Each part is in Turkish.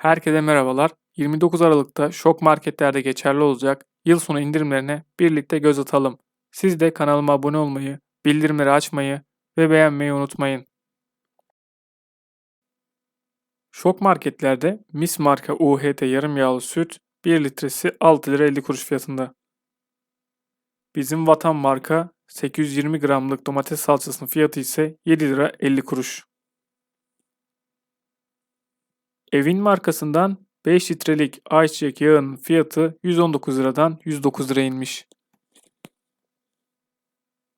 Herkese merhabalar. 29 Aralık'ta şok marketlerde geçerli olacak yıl sonu indirimlerine birlikte göz atalım. Siz de kanalıma abone olmayı, bildirimleri açmayı ve beğenmeyi unutmayın. Şok marketlerde Mis marka UHT yarım yağlı süt 1 litresi 6 lira 50 kuruş fiyatında. Bizim Vatan marka 820 gramlık domates salçasının fiyatı ise 7 lira 50 kuruş. Evin markasından 5 litrelik ayçiçek yağının fiyatı 119 liradan 109 liraya inmiş.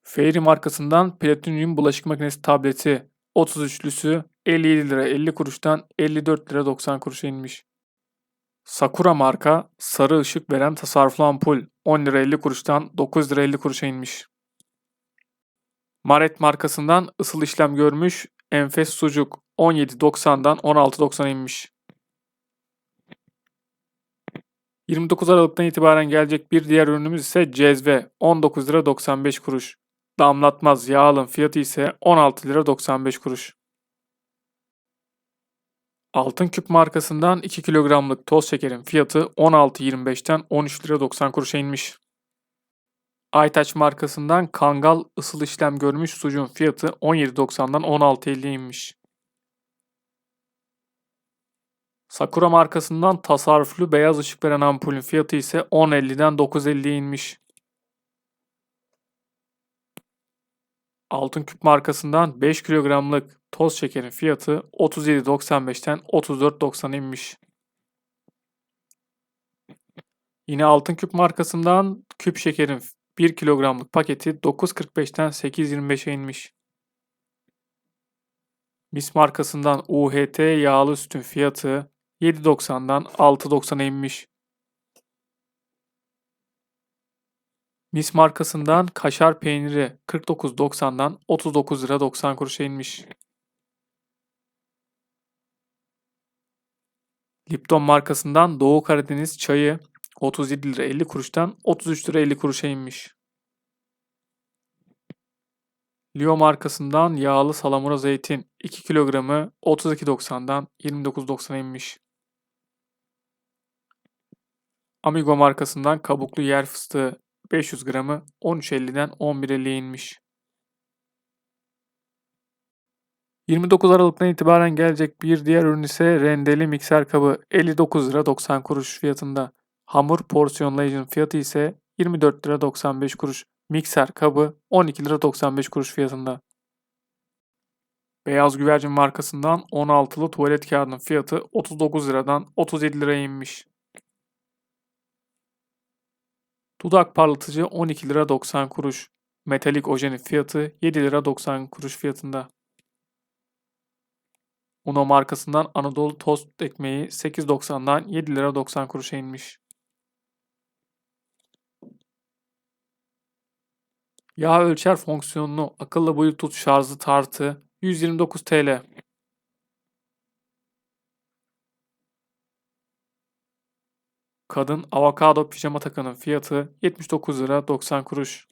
Fairy markasından platinyum bulaşık makinesi tableti 33'lüsü 57 lira 50 kuruştan 54 lira 90 kuruşa inmiş. Sakura marka sarı ışık veren tasarruflu ampul 10 lira 50 kuruştan 9 lira 50 kuruşa inmiş. Maret markasından ısıl işlem görmüş enfes sucuk 17.90'dan 16.90'a inmiş. 29 Aralık'tan itibaren gelecek bir diğer ürünümüz ise cezve 19 lira 95 kuruş. Damlatmaz yağ fiyatı ise 16 lira 95 kuruş. Altın Küp markasından 2 kilogramlık toz şekerin fiyatı 16.25'ten 13 lira 90 kuruşa inmiş. Aytaç markasından Kangal ısıl işlem görmüş sucuğun fiyatı 17.90'dan 16.50'ye inmiş. Sakura markasından tasarruflu beyaz ışık veren ampulün fiyatı ise 10.50'den 9.50'ye inmiş. Altın Küp markasından 5 kilogramlık toz şekerin fiyatı 37.95'ten 34.90'a inmiş. Yine Altın Küp markasından küp şekerin 1 kilogramlık paketi 9.45'ten 8.25'e inmiş. Mis markasından UHT yağlı sütün fiyatı 7.90'dan 6.90'a inmiş. Mis markasından kaşar peyniri 49.90'dan 39 lira 90 kuruşa inmiş. Lipton markasından Doğu Karadeniz çayı 37 lira 50 kuruştan 33 lira 50 kuruşa inmiş. Lio markasından yağlı salamura zeytin 2 kilogramı 32.90'dan 29.90'a inmiş. Amigo markasından kabuklu yer fıstığı 500 gramı 13.50'den 11.50'ye inmiş. 29 Aralık'tan itibaren gelecek bir diğer ürün ise rendeli mikser kabı 59 lira 90 kuruş fiyatında. Hamur porsiyonlayıcının fiyatı ise 24 lira 95 kuruş. Mikser kabı 12 lira 95 kuruş fiyatında. Beyaz güvercin markasından 16'lı tuvalet kağıdının fiyatı 39 liradan 37 liraya inmiş. Dudak parlatıcı 12 lira 90 kuruş. Metalik ojenin fiyatı 7 lira 90 kuruş fiyatında. Uno markasından Anadolu tost ekmeği 8.90'dan 7 lira 90 kuruşa inmiş. Yağ ölçer fonksiyonlu akıllı bluetooth şarjlı tartı 129 TL. Kadın avokado pijama takının fiyatı 79 lira 90 kuruş.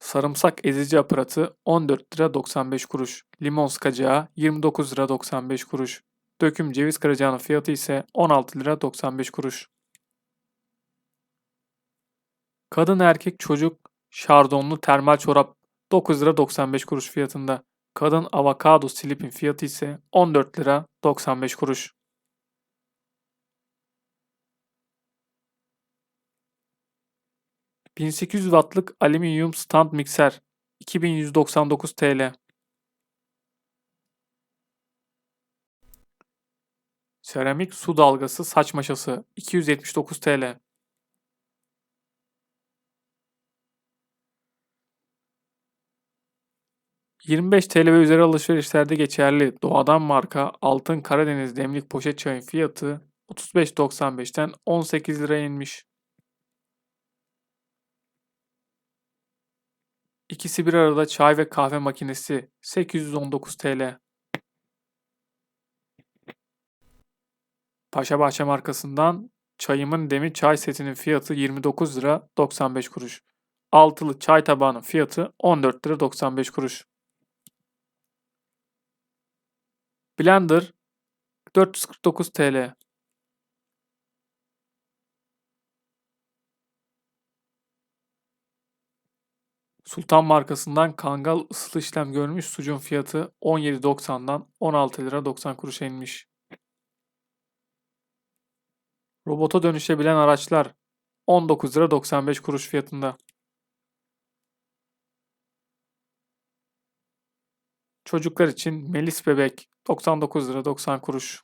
Sarımsak ezici aparatı 14 lira 95 kuruş. Limon sıkacağı 29 lira 95 kuruş. Döküm ceviz kıracağının fiyatı ise 16 lira 95 kuruş. Kadın erkek çocuk şardonlu termal çorap 9 lira 95 kuruş fiyatında. Kadın avokado slip'in fiyatı ise 14 lira 95 kuruş. ...1800 wattlık alüminyum stand mikser 2199 TL. Seramik su dalgası saç maşası 279 TL. 25 TL ve üzeri alışverişlerde geçerli Doğadan marka Altın Karadeniz demlik poşet çayın fiyatı 35.95'ten 18 liraya inmiş. İkisi bir arada çay ve kahve makinesi 819 TL. Paşa Bahçe markasından çayımın demi çay setinin fiyatı 29 lira 95 kuruş. Altılı çay tabağının fiyatı 14 lira 95 kuruş. Blender 449 TL. Sultan markasından Kangal ısılı işlem görmüş sucuğun fiyatı 17.90'dan 16 lira 90 kuruşa inmiş. Robota dönüşebilen araçlar 19 lira 95 kuruş fiyatında. Çocuklar için Melis bebek 99 lira 90 kuruş.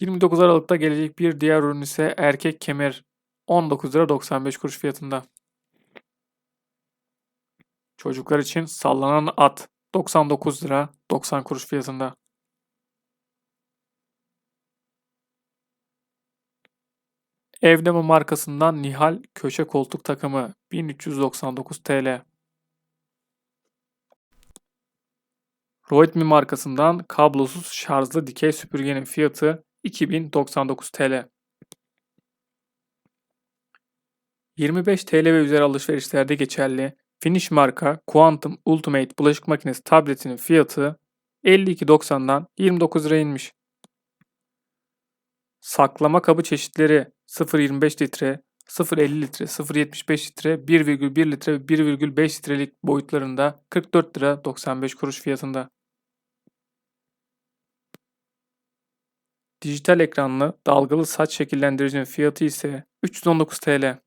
...29 Aralık'ta gelecek bir diğer ürün ise erkek kemer 19 lira 95 kuruş fiyatında. Çocuklar için sallanan at 99 lira 90 kuruş fiyatında. Evdeme markasından Nihal köşe koltuk takımı 1399 TL. Roidme markasından kablosuz şarjlı dikey süpürgenin fiyatı 2099 TL. 25 TL ve üzeri alışverişlerde geçerli Finish marka Quantum Ultimate bulaşık makinesi tabletinin fiyatı 52.90'dan 29 liraya inmiş. Saklama kabı çeşitleri 0.25 litre, 0.50 litre, 0.75 litre, 1,1 litre ve 1,5 litrelik boyutlarında 44 lira 95 kuruş fiyatında. Dijital ekranlı dalgalı saç şekillendiricinin fiyatı ise 319 TL.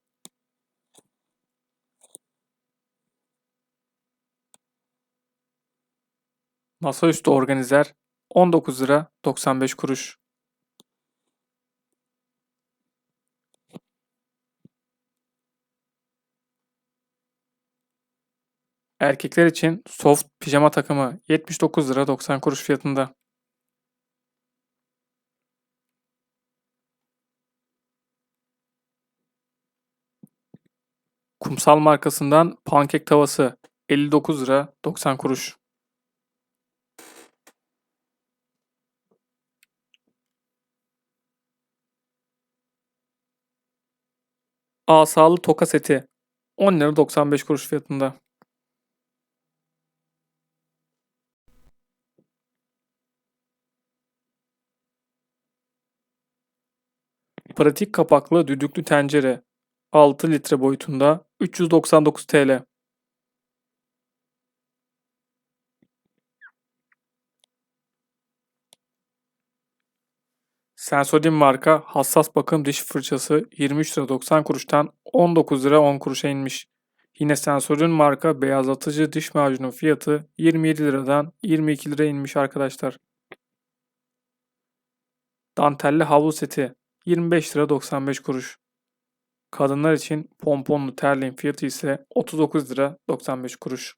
Masaüstü organizer 19 lira 95 kuruş. Erkekler için soft pijama takımı 79 lira 90 kuruş fiyatında. Kumsal markasından pankek tavası 59 lira 90 kuruş. Asalı toka seti 10 lira 95 kuruş fiyatında. Pratik kapaklı düdüklü tencere 6 litre boyutunda 399 TL. Sensodyne marka hassas bakım diş fırçası 23 lira 90 kuruştan 19 lira 10 kuruşa inmiş. Yine Sensodyne marka beyazlatıcı diş macunu fiyatı 27 liradan 22 lira inmiş arkadaşlar. Dantelli havlu seti 25 lira 95 kuruş. Kadınlar için pomponlu terliğin fiyatı ise 39 lira 95 kuruş.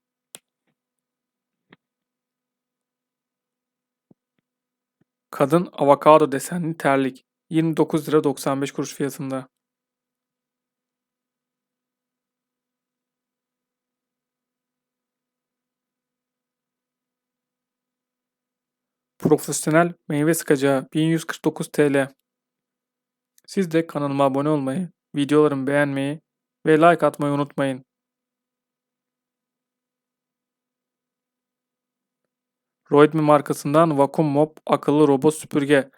Kadın avokado desenli terlik 29 lira 95 kuruş fiyatında. Profesyonel meyve sıkacağı 1149 TL. Siz de kanalıma abone olmayı, videolarımı beğenmeyi ve like atmayı unutmayın. Roidme markasından Vacuum Mop akıllı robot süpürge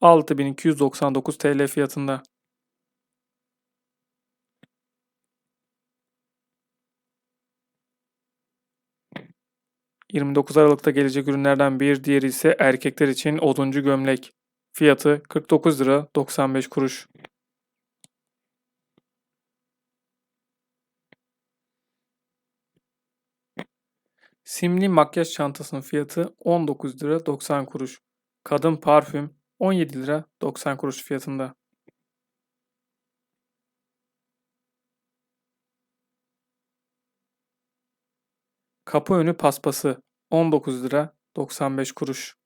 6299 TL fiyatında. ...29 Aralık'ta gelecek ürünlerden bir diğeri ise erkekler için oduncu gömlek. Fiyatı 49 lira 95 kuruş. Simli makyaj çantasının fiyatı 19 lira 90 kuruş. Kadın parfüm 17 lira 90 kuruş fiyatında. Kapı önü paspası 19 lira 95 kuruş.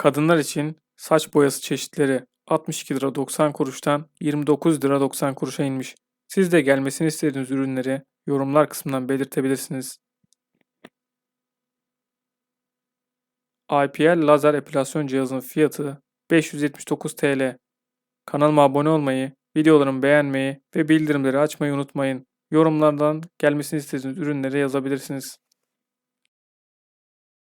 Kadınlar için saç boyası çeşitleri 62 lira 90 kuruştan 29 lira 90 kuruşa inmiş. Siz de gelmesini istediğiniz ürünleri yorumlar kısmından belirtebilirsiniz. IPL lazer epilasyon cihazının fiyatı 579 TL. Kanalıma abone olmayı, videolarımı beğenmeyi ve bildirimleri açmayı unutmayın. Yorumlardan gelmesini istediğiniz ürünleri yazabilirsiniz.